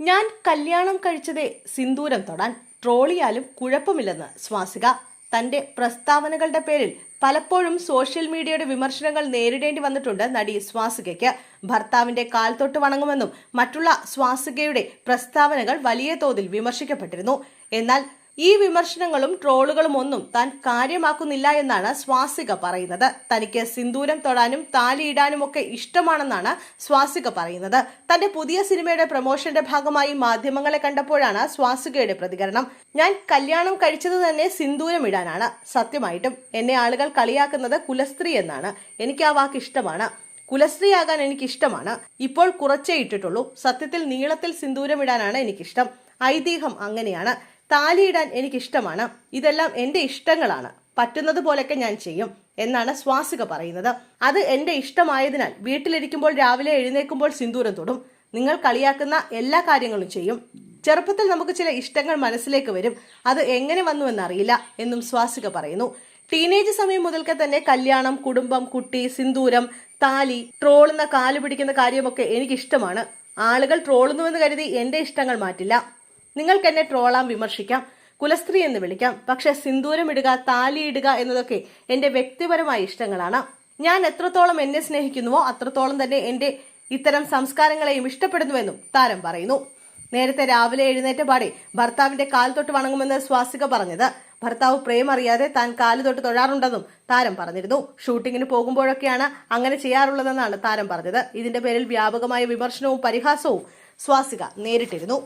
ഞാൻ കല്യാണം കഴിച്ചതേ സിന്ദൂരം തൊടാൻ ട്രോളിയാലും കുഴപ്പമില്ലെന്ന് സ്വാസിക. തന്റെ പ്രസ്താവനകളുടെ പേരിൽ പലപ്പോഴും സോഷ്യൽ മീഡിയയുടെ വിമർശനങ്ങൾ നേരിടേണ്ടി വന്നിട്ടുണ്ട് നടി സ്വാസികയ്ക്ക്. ഭർത്താവിന്റെ കാൽ തൊട്ട് വണങ്ങുമെന്നും മറ്റുള്ള സ്വാസികയുടെ പ്രസ്താവനകൾ വലിയ തോതിൽ വിമർശിക്കപ്പെട്ടിരുന്നു. എന്നാൽ ഈ വിമർശനങ്ങളും ട്രോളുകളും ഒന്നും താൻ കാര്യമാക്കുന്നില്ല എന്നാണ് സ്വാസിക പറയുന്നത്. തനിക്ക് സിന്ദൂരം തൊടാനും താലിയിടാനും ഒക്കെ ഇഷ്ടമാണെന്നാണ് സ്വാസിക പറയുന്നത്. തന്റെ പുതിയ സിനിമയുടെ പ്രൊമോഷന്റെ ഭാഗമായി മാധ്യമങ്ങളെ കണ്ടപ്പോഴാണ് സ്വാസികയുടെ പ്രതികരണം. ഞാൻ കല്യാണം കഴിച്ചത് തന്നെ സിന്ദൂരം ഇടാനാണ്. സത്യമായിട്ടും എന്നെ ആളുകൾ കളിയാക്കുന്നത് കുലസ്ത്രീ എന്നാണ്. എനിക്ക് ആ വാക്ക് ഇഷ്ടമാണ്. കുലസ്ത്രീയാകാൻ എനിക്ക് ഇഷ്ടമാണ് ഇപ്പോൾ കുറച്ചേ ഇട്ടിട്ടുള്ളൂ. സത്യത്തിൽ നീളത്തിൽ സിന്ദൂരം ഇടാനാണ് എനിക്കിഷ്ടം. ഐതിഹ്യം അങ്ങനെയാണ്. താലിയിടാൻ എനിക്കിഷ്ടമാണ്. ഇതെല്ലാം എന്റെ ഇഷ്ടങ്ങളാണ്. പറ്റുന്നത് പോലൊക്കെ ഞാൻ ചെയ്യും എന്നാണ് സ്വാസിക പറയുന്നത്. അത് എന്റെ ഇഷ്ടമായതിനാൽ വീട്ടിലിരിക്കുമ്പോൾ രാവിലെ എഴുന്നേൽക്കുമ്പോൾ സിന്ദൂരം തൊടും. നിങ്ങൾ കളിയാക്കുന്ന എല്ലാ കാര്യങ്ങളും ചെയ്യും. ചെറുപ്പത്തിൽ നമുക്ക് ചില ഇഷ്ടങ്ങൾ മനസ്സിലേക്ക് വരും. അത് എങ്ങനെ വന്നു എന്നറിയില്ല എന്നും സ്വാസിക പറയുന്നു. ടീനേജ് സമയം മുതൽക്ക് തന്നെ കല്യാണം കുടുംബം കുട്ടി സിന്ദൂരം താലി ട്രോളുന്ന കാൽ പിടിക്കുന്ന കാര്യമൊക്കെ എനിക്കിഷ്ടമാണ്. ആളുകൾ ട്രോളുന്നുവെന്ന് കരുതി എന്റെ ഇഷ്ടങ്ങൾ മാറ്റില്ല. നിങ്ങൾക്ക് എന്നെ ട്രോളാം വിമർശിക്കാം കുലസ്ത്രീ എന്ന് വിളിക്കാം. പക്ഷെ സിന്ദൂരം ഇടുക താലി ഇടുക എന്നതൊക്കെ എന്റെ വ്യക്തിപരമായ ഇഷ്ടങ്ങളാണ്. ഞാൻ എത്രത്തോളം എന്നെ സ്നേഹിക്കുന്നുവോ അത്രത്തോളം തന്നെ എന്റെ ഇത്തരം സംസ്കാരങ്ങളെയും ഇഷ്ടപ്പെടുന്നുവെന്നും താരം പറയുന്നു. നേരത്തെ രാവിലെ എഴുന്നേറ്റ പാടെ ഭർത്താവിന്റെ കാൽ തൊട്ട് വണങ്ങുമെന്ന് സ്വാസിക പറഞ്ഞത്. ഭർത്താവ് പ്രേമറിയാതെ താൻ കാൽ തൊട്ട് തൊഴാറുണ്ടെന്നും താരം പറഞ്ഞിരുന്നു. ഷൂട്ടിങ്ങിന് പോകുമ്പോഴൊക്കെയാണ് അങ്ങനെ ചെയ്യാറുള്ളതെന്നാണ് താരം പറഞ്ഞത്. ഇതിന്റെ പേരിൽ വ്യാപകമായ വിമർശനവും പരിഹാസവും സ്വാസിക നേരിട്ടിരുന്നു.